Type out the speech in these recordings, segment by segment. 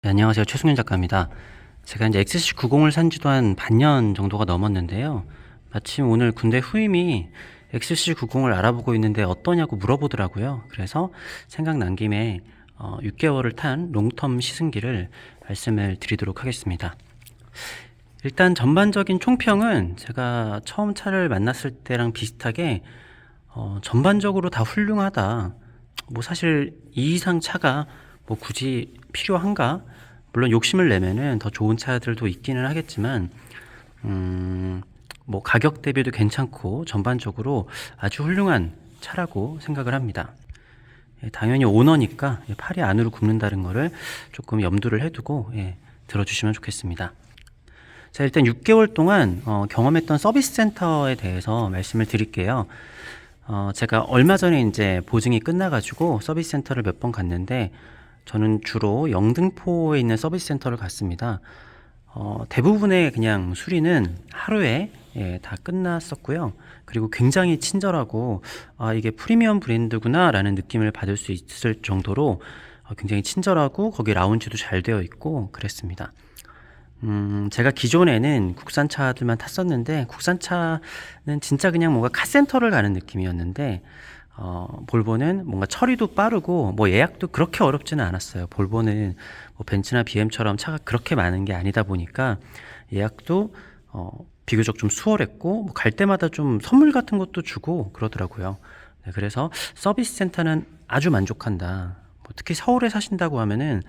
네, 안녕하세요. 최승윤 작가입니다. 제가 이제 XC90을 산 지도 한 반년 정도가 넘었는데요. 마침 오늘 군대 후임이 XC90을 알아보고 있는데 어떠냐고 물어보더라고요. 그래서 생각난 김에 어, 6개월을 탄 롱텀 시승기를 말씀을 드리도록 하겠습니다. 일단 전반적인 총평은 제가 처음 차를 만났을 때랑 비슷하게 어, 전반적으로 다 훌륭하다. 뭐 사실 이 이상 차가 뭐 굳이 필요한가? 물론 욕심을 내면은 더 좋은 차들도 있기는 하겠지만, 음, 뭐 가격 대비도 괜찮고 전반적으로 아주 훌륭한 차라고 생각을 합니다. 예, 당연히 오너니까 예, 팔이 안으로 굽는다는 거를 조금 염두를 해두고 예, 들어주시면 좋겠습니다. 자, 일단 6개월 동안 어, 경험했던 서비스 센터에 대해서 말씀을 드릴게요. 어, 제가 얼마 전에 이제 보증이 끝나가지고 서비스 센터를 몇 번 갔는데 저는 주로 영등포에 있는 서비스 센터를 갔습니다. 어, 대부분의 그냥 수리는 하루에 예, 다 끝났었고요. 그리고 굉장히 친절하고 아, 이게 프리미엄 브랜드구나라는 느낌을 받을 수 있을 정도로 어, 굉장히 친절하고 거기 라운지도 잘 되어 있고 그랬습니다. 음, 제가 기존에는 국산차들만 탔었는데, 국산차는 진짜 그냥 뭔가 카센터를 가는 느낌이었는데, 어, 볼보는 뭔가 처리도 빠르고, 뭐 예약도 그렇게 어렵지는 않았어요. 볼보는 뭐 벤츠나 BM처럼 차가 그렇게 많은 게 아니다 보니까, 예약도, 어, 비교적 좀 수월했고, 뭐 갈 때마다 좀 선물 같은 것도 주고 그러더라고요. 네, 그래서 서비스 센터는 아주 만족한다. 뭐 특히 서울에 사신다고 하면은,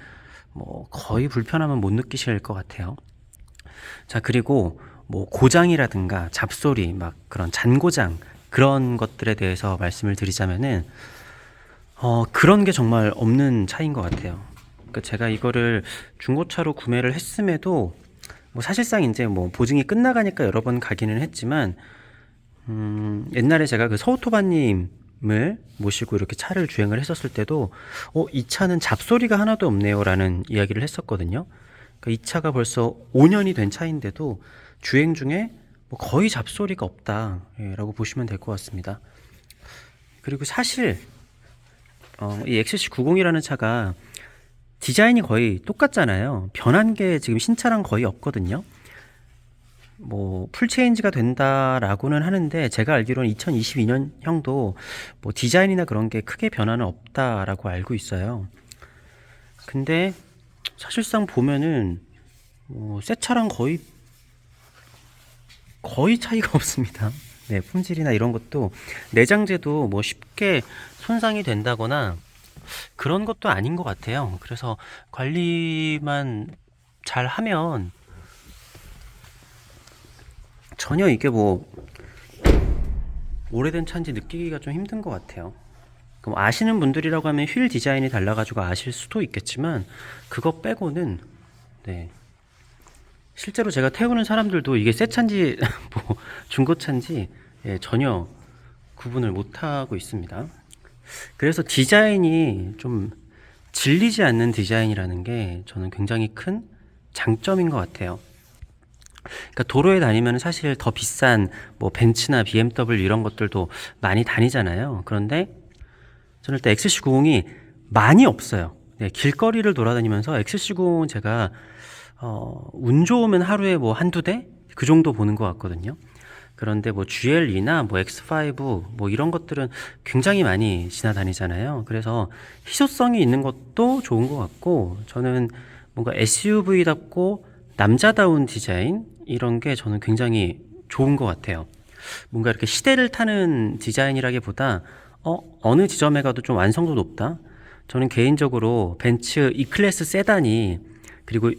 뭐 거의 불편함은 못 느끼실 것 같아요. 자, 그리고 뭐 고장이라든가 잡소리, 막 그런 잔고장 그런 것들에 대해서 말씀을 드리자면은 어, 그런 게 정말 없는 차인 것 같아요. 그러니까 제가 이거를 중고차로 구매를 했음에도 뭐 사실상 이제 뭐 보증이 끝나가니까 여러 번 가기는 했지만 음, 옛날에 제가 그 서우토바님을 모시고 이렇게 차를 주행을 했었을 때도, 어, 이 차는 잡소리가 하나도 없네요라는 이야기를 했었거든요. 그러니까 이 차가 벌써 5년이 된 차인데도 주행 중에 뭐 거의 잡소리가 없다라고 보시면 될 것 같습니다. 그리고 사실, 어, 이 XC90이라는 차가 디자인이 거의 똑같잖아요. 변한 게 지금 신차랑 거의 없거든요. 뭐 풀체인지가 된다라고는 하는데 제가 알기로는 2022년형도 뭐 디자인이나 그런 게 크게 변화는 없다라고 알고 있어요. 근데 사실상 보면은 뭐 새 차랑 거의 거의 차이가 없습니다. 네, 품질이나 이런 것도 내장재도 뭐 쉽게 손상이 된다거나 그런 것도 아닌 것 같아요. 그래서 관리만 잘 하면 전혀 이게 뭐 오래된 차인지 느끼기가 좀 힘든 것 같아요. 그럼 아시는 분들이라고 하면 휠 디자인이 달라가지고 아실 수도 있겠지만 그거 빼고는 네 실제로 제가 태우는 사람들도 이게 새 차인지 뭐 중고 차인지 예, 전혀 구분을 못 하고 있습니다. 그래서 디자인이 좀 질리지 않는 디자인이라는 게 저는 굉장히 큰 장점인 것 같아요. 그러니까 도로에 다니면 사실 더 비싼 뭐 벤츠나 BMW 이런 것들도 많이 다니잖아요. 그런데 저는 일단 XC90이 많이 없어요. 네, 길거리를 돌아다니면서 XC90은 제가 어, 운 좋으면 하루에 뭐 한두 대? 그 정도 보는 것 같거든요. 그런데 뭐 GLE나 뭐 X5 뭐 이런 것들은 굉장히 많이 지나다니잖아요. 그래서 희소성이 있는 것도 좋은 것 같고 저는 뭔가 SUV답고 남자다운 디자인 이런 게 저는 굉장히 좋은 것 같아요. 뭔가 이렇게 시대를 타는 디자인이라기보다 어, 어느 지점에 가도 좀 완성도 높다. 저는 개인적으로 벤츠 E클래스 세단이 그리고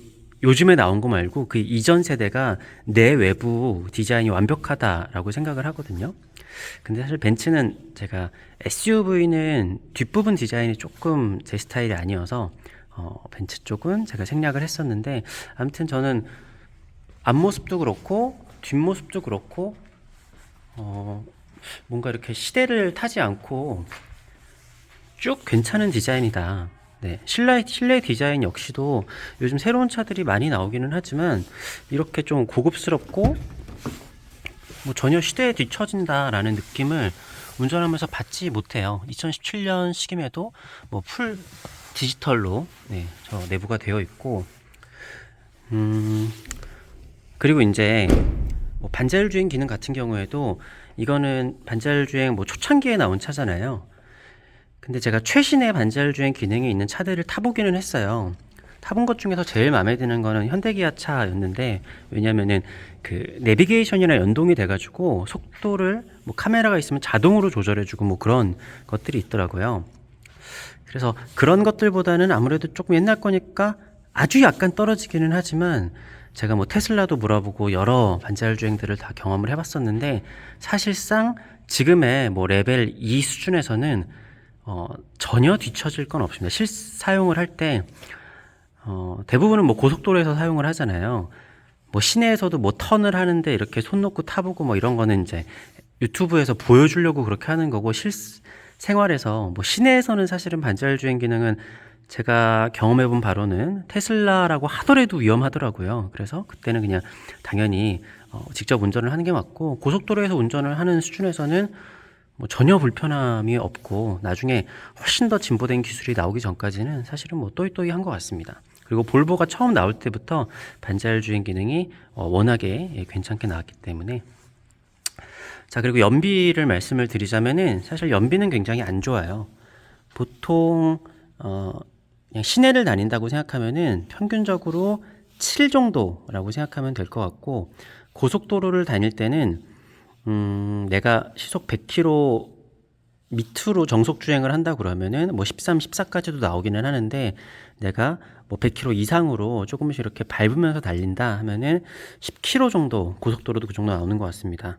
요즘에 나온 거 말고 그 이전 세대가 내 외부 디자인이 완벽하다라고 생각을 하거든요. 근데 사실 벤츠는 제가 SUV는 뒷부분 디자인이 조금 제 스타일이 아니어서 어, 벤츠 쪽은 제가 생략을 했었는데 아무튼 저는 앞모습도 그렇고 뒷모습도 그렇고 어, 뭔가 이렇게 시대를 타지 않고 쭉 괜찮은 디자인이다. 네, 실내 실내 디자인 역시도 요즘 새로운 차들이 많이 나오기는 하지만 이렇게 좀 고급스럽고 뭐 전혀 시대에 뒤처진다라는 느낌을 운전하면서 받지 못해요. 2017년 시김에도 뭐 풀 디지털로 네, 저 내부가 되어 있고 음, 그리고 이제 뭐 반자율 주행 기능 같은 경우에도 이거는 반자율 주행 뭐 초창기에 나온 차잖아요. 근데 제가 최신의 반자율 주행 기능이 있는 차들을 타보기는 했어요. 타본 것 중에서 제일 마음에 드는 거는 현대기아 차였는데 왜냐면은 그 내비게이션이랑 연동이 돼가지고 속도를 뭐 카메라가 있으면 자동으로 조절해주고 뭐 그런 것들이 있더라고요. 그래서 그런 것들보다는 아무래도 조금 옛날 거니까 아주 약간 떨어지기는 하지만 제가 뭐 테슬라도 물어보고 여러 반자율 주행들을 다 경험을 해봤었는데 사실상 지금의 뭐 레벨 2 수준에서는 어, 전혀 뒤처질 건 없습니다. 실 사용을 할때 어, 대부분은 뭐 고속도로에서 사용을 하잖아요. 뭐 시내에서도 뭐 턴을 하는데 이렇게 손 놓고 타보고 뭐 이런 거는 이제 유튜브에서 보여주려고 그렇게 하는 거고 실 생활에서 뭐 시내에서는 사실은 반자율 주행 기능은 제가 경험해 본 바로는 테슬라라고 하더라도 위험하더라고요. 그래서 그때는 그냥 당연히 어, 직접 운전을 하는 게 맞고 고속도로에서 운전을 하는 수준에서는 뭐 전혀 불편함이 없고 나중에 훨씬 더 진보된 기술이 나오기 전까지는 사실은 뭐 또이또이한 것 같습니다. 그리고 볼보가 처음 나올 때부터 반자율 주행 기능이 어, 워낙에 예, 괜찮게 나왔기 때문에 자 그리고 연비를 말씀을 드리자면은 사실 연비는 굉장히 안 좋아요. 보통 어 그냥 시내를 다닌다고 생각하면은 평균적으로 7 정도라고 생각하면 될 것 같고 고속도로를 다닐 때는 음 내가 시속 100km 밑으로 정속 주행을 한다 그러면은 뭐 13, 14까지도 나오기는 하는데 내가 뭐 100km 이상으로 조금씩 이렇게 밟으면서 달린다 하면은 10km 정도 고속도로도 그 정도 나오는 것 같습니다.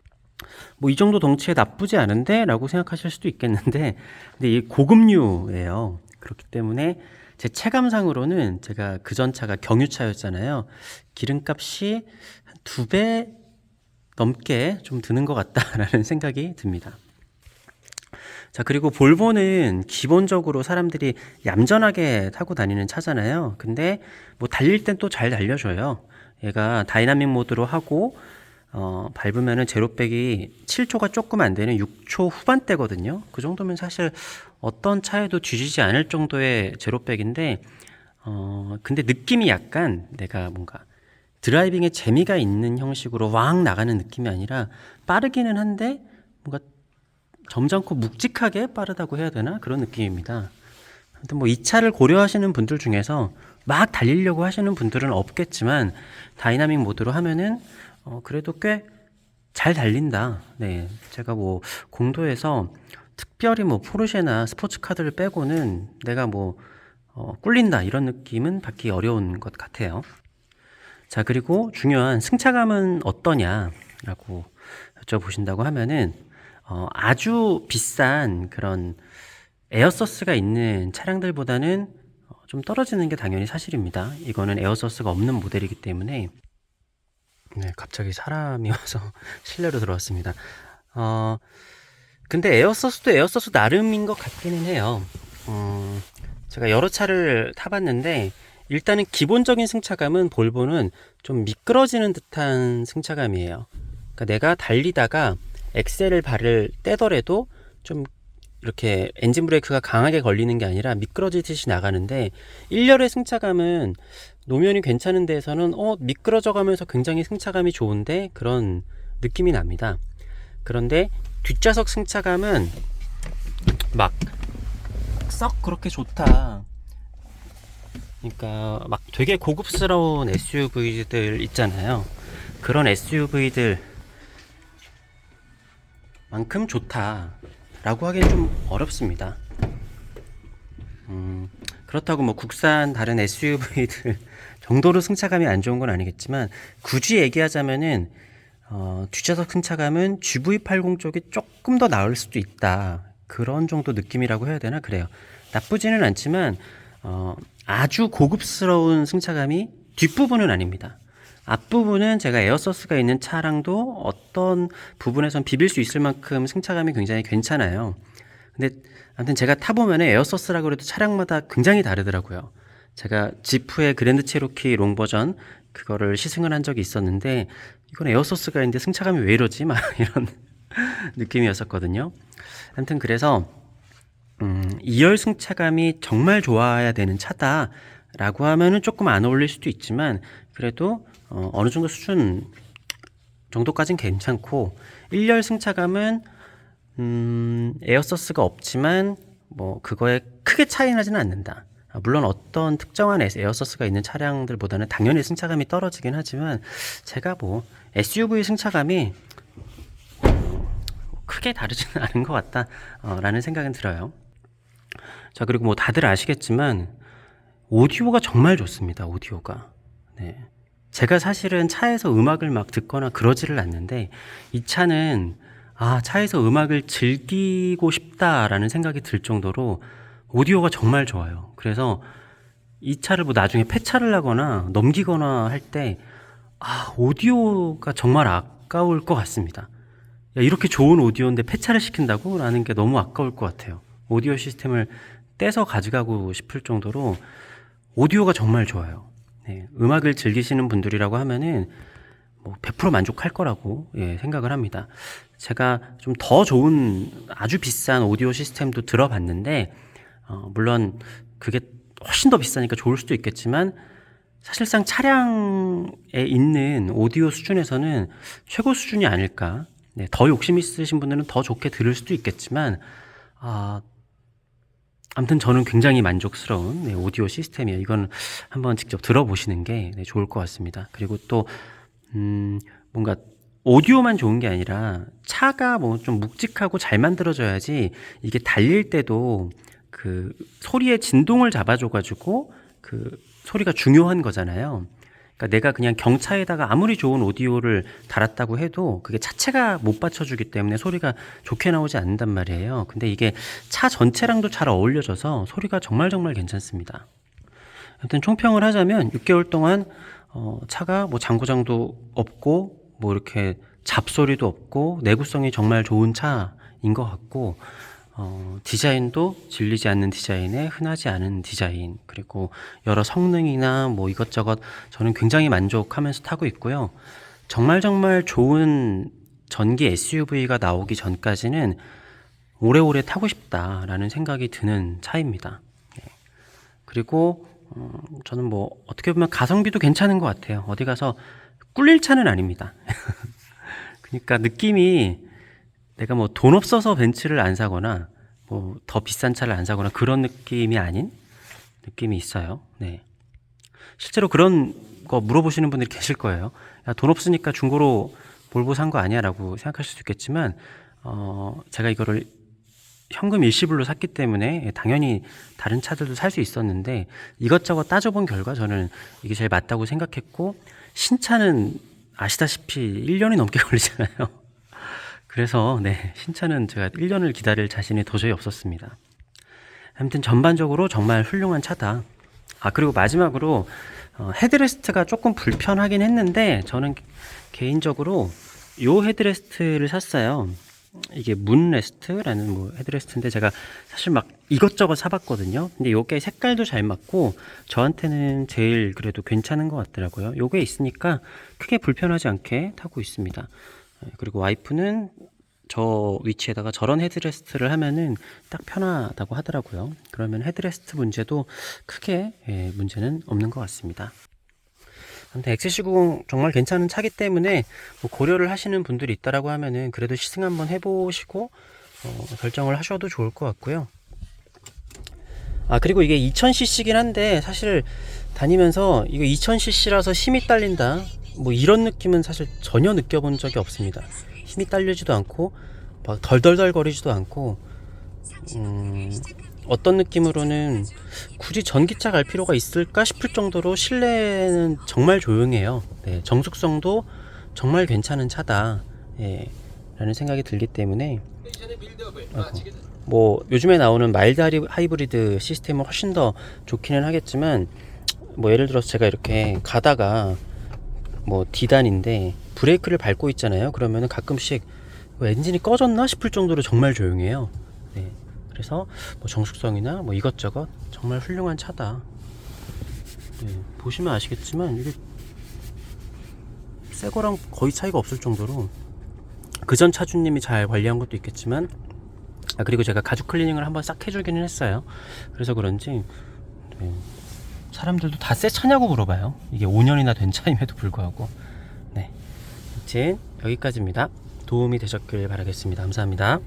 뭐 이 정도 덩치에 나쁘지 않은데 라고 생각하실 수도 있겠는데 근데 이 고급류예요. 그렇기 때문에 제 체감상으로는 제가 그 전 차가 경유차였잖아요. 기름값이 한 두 배 넘게 좀 드는 것 같다라는 생각이 듭니다. 자, 그리고 볼보는 기본적으로 사람들이 얌전하게 타고 다니는 차잖아요. 근데 뭐 달릴 땐 또 잘 달려줘요. 얘가 다이나믹 모드로 하고 어, 밟으면은 제로백이 7초가 조금 안 되는 6초 후반대거든요. 그 정도면 사실 어떤 차에도 뒤지지 않을 정도의 제로백인데, 어, 근데 느낌이 약간 내가 뭔가 드라이빙에 재미가 있는 형식으로 왕 나가는 느낌이 아니라 빠르기는 한데 뭔가 점잖고 묵직하게 빠르다고 해야 되나? 그런 느낌입니다. 아무튼 뭐 이 차를 고려하시는 분들 중에서 막 달리려고 하시는 분들은 없겠지만 다이나믹 모드로 하면은 어, 그래도 꽤 잘 달린다. 네. 제가 뭐 공도에서 특별히 뭐 포르쉐나 스포츠카들을 빼고는 내가 뭐 어, 꿀린다 이런 느낌은 받기 어려운 것 같아요. 자, 그리고 중요한 승차감은 어떠냐라고 여쭤보신다고 하면은 어, 아주 비싼 그런 에어서스가 있는 차량들보다는 어, 좀 떨어지는 게 당연히 사실입니다. 이거는 에어서스가 없는 모델이기 때문에 네, 갑자기 사람이 와서 실내로 들어왔습니다. 어, 근데 에어서스도 에어서스 나름인 것 같기는 해요. 어, 제가 여러 차를 타봤는데 일단은 기본적인 승차감은 볼보는 좀 미끄러지는 듯한 승차감이에요. 그러니까 내가 달리다가 엑셀을 발을 떼더라도 좀 이렇게 엔진 브레이크가 강하게 걸리는 게 아니라 미끄러지듯이 나가는데 1열의 승차감은 노면이 괜찮은 데에서는 어 미끄러져 가면서 굉장히 승차감이 좋은데 그런 느낌이 납니다. 그런데 뒷좌석 승차감은 막 썩 그렇게 좋다. 그러니까 막 되게 고급스러운 SUV들 있잖아요. 그런 SUV들 만큼 좋다라고 하기는 좀 어렵습니다. 음, 그렇다고 뭐 국산 다른 SUV들 정도로 승차감이 안 좋은 건 아니겠지만 굳이 얘기하자면은 어, 뒷좌석 승차감은 GV80 쪽이 조금 더 나을 수도 있다. 그런 정도 느낌이라고 해야 되나 그래요. 나쁘지는 않지만 어, 아주 고급스러운 승차감이 뒷부분은 아닙니다. 앞부분은 제가 에어서스가 있는 차량도 어떤 부분에선 비빌 수 있을 만큼 승차감이 굉장히 괜찮아요. 근데 아무튼 제가 타보면 에어서스라고 해도 차량마다 굉장히 다르더라고요. 제가 지프의 그랜드 체로키 롱 버전 그거를 시승을 한 적이 있었는데 이건 에어소스가 있는데 승차감이 왜 이러지? 막 이런 느낌이었었거든요. 아무튼 그래서 음, 2열 승차감이 정말 좋아야 되는 차다 라고 하면은 조금 안 어울릴 수도 있지만 그래도 어, 어느 정도 수준 정도까진 괜찮고 1열 승차감은 음, 에어서스가 없지만 뭐 그거에 크게 차이 나지는 않는다. 아, 물론 어떤 특정한 에어서스가 있는 차량들보다는 당연히 승차감이 떨어지긴 하지만 제가 뭐 SUV 승차감이 크게 다르지는 않은 것 같다라는 생각은 들어요. 자 그리고 뭐 다들 아시겠지만 오디오가 정말 좋습니다. 오디오가. 네. 제가 사실은 차에서 음악을 막 듣거나 그러지를 않는데 이 차는 아 차에서 음악을 즐기고 싶다라는 생각이 들 정도로 오디오가 정말 좋아요. 그래서 이 차를 뭐 나중에 폐차를 하거나 넘기거나 할 때 아 오디오가 정말 아까울 것 같습니다. 야, 이렇게 좋은 오디오인데 폐차를 시킨다고? 라는 게 너무 아까울 것 같아요. 오디오 시스템을 떼서 가져가고 싶을 정도로 오디오가 정말 좋아요. 네, 음악을 즐기시는 분들이라고 하면은 뭐 100% 만족할 거라고 예, 생각을 합니다. 제가 좀 더 좋은 아주 비싼 오디오 시스템도 들어봤는데 어, 물론 그게 훨씬 더 비싸니까 좋을 수도 있겠지만 사실상 차량에 있는 오디오 수준에서는 최고 수준이 아닐까. 네, 더 욕심 있으신 분들은 더 좋게 들을 수도 있겠지만 아, 아무튼 저는 굉장히 만족스러운 네, 오디오 시스템이에요. 이건 한번 직접 들어보시는 게 네, 좋을 것 같습니다. 그리고 또 음, 뭔가 오디오만 좋은 게 아니라 차가 뭐 좀 묵직하고 잘 만들어져야지 이게 달릴 때도 그 소리의 진동을 잡아줘가지고 그 소리가 중요한 거잖아요. 그러니까 내가 그냥 경차에다가 아무리 좋은 오디오를 달았다고 해도 그게 차체가 못 받쳐주기 때문에 소리가 좋게 나오지 않는단 말이에요. 근데 이게 차 전체랑도 잘 어울려져서 소리가 정말 정말 괜찮습니다. 아무튼 총평을 하자면 6개월 동안 어, 차가 뭐 장고장도 없고 뭐 이렇게 잡소리도 없고 내구성이 정말 좋은 차인 것 같고 어, 디자인도 질리지 않는 디자인에 흔하지 않은 디자인 그리고 여러 성능이나 뭐 이것저것 저는 굉장히 만족하면서 타고 있고요. 정말 정말 좋은 전기 SUV가 나오기 전까지는 오래오래 타고 싶다라는 생각이 드는 차입니다. 네. 그리고 어, 저는 뭐 어떻게 보면 가성비도 괜찮은 것 같아요. 어디 가서 꿀릴 차는 아닙니다. 그러니까 느낌이 내가 뭐 돈 없어서 벤츠를 안 사거나 뭐 더 비싼 차를 안 사거나 그런 느낌이 아닌 느낌이 있어요. 네. 실제로 그런 거 물어보시는 분들이 계실 거예요. 야, 돈 없으니까 중고로 몰고 산거 아니야 라고 생각하실 수 있겠지만 어, 제가 이거를 현금 일시불로 샀기 때문에 당연히 다른 차들도 살 수 있었는데 이것저것 따져본 결과 저는 이게 제일 맞다고 생각했고 신차는 아시다시피 1년이 넘게 걸리잖아요. 그래서 네, 신차는 제가 1년을 기다릴 자신이 도저히 없었습니다. 아무튼 전반적으로 정말 훌륭한 차다. 아 그리고 마지막으로 어, 헤드레스트가 조금 불편하긴 했는데 저는 개인적으로 요 헤드레스트를 샀어요. 이게 문레스트라는 뭐 헤드레스트인데 제가 사실 막 이것저것 사봤거든요. 근데 요게 색깔도 잘 맞고 저한테는 제일 그래도 괜찮은 것 같더라고요. 요게 있으니까 크게 불편하지 않게 타고 있습니다. 예, 그리고 와이프는 저 위치에다가 저런 헤드레스트를 하면은 딱 편하다고 하더라고요. 그러면 헤드레스트 문제도 크게 예, 문제는 없는 것 같습니다. 아무튼 XC90 정말 괜찮은 차기 때문에 뭐 고려를 하시는 분들이 있다라고 하면은 그래도 시승 한번 해보시고 어, 결정을 하셔도 좋을 것 같고요. 아 그리고 이게 2000cc긴 한데 사실 다니면서 이거 2000cc라서 힘이 딸린다 뭐 이런 느낌은 사실 전혀 느껴본 적이 없습니다. 힘이 딸리지도 않고 막 덜덜덜 거리지도 않고 음, 어떤 느낌으로는 굳이 전기차 갈 필요가 있을까 싶을 정도로 실내는 정말 조용해요. 네, 정숙성도 정말 괜찮은 차다. 예, 라는 생각이 들기 때문에 아이고, 뭐 요즘에 나오는 마일드 하이브리드 시스템은 훨씬 더 좋기는 하겠지만 뭐 예를 들어서 제가 이렇게 가다가 뭐 D단인데 브레이크를 밟고 있잖아요. 그러면은 가끔씩 뭐 엔진이 꺼졌나 싶을 정도로 정말 조용해요. 네. 그래서 뭐 정숙성이나 뭐 이것저것 정말 훌륭한 차다. 네. 보시면 아시겠지만 이게 새 거랑 거의 차이가 없을 정도로 그전 차주님이 잘 관리한 것도 있겠지만 아, 그리고 제가 가죽 클리닝을 한번 싹 해주기는 했어요. 그래서 그런지 네, 사람들도 다 새 차냐고 물어봐요. 이게 5년이나 된 차임에도 불구하고. 네. 아무튼 여기까지입니다. 도움이 되셨길 바라겠습니다. 감사합니다.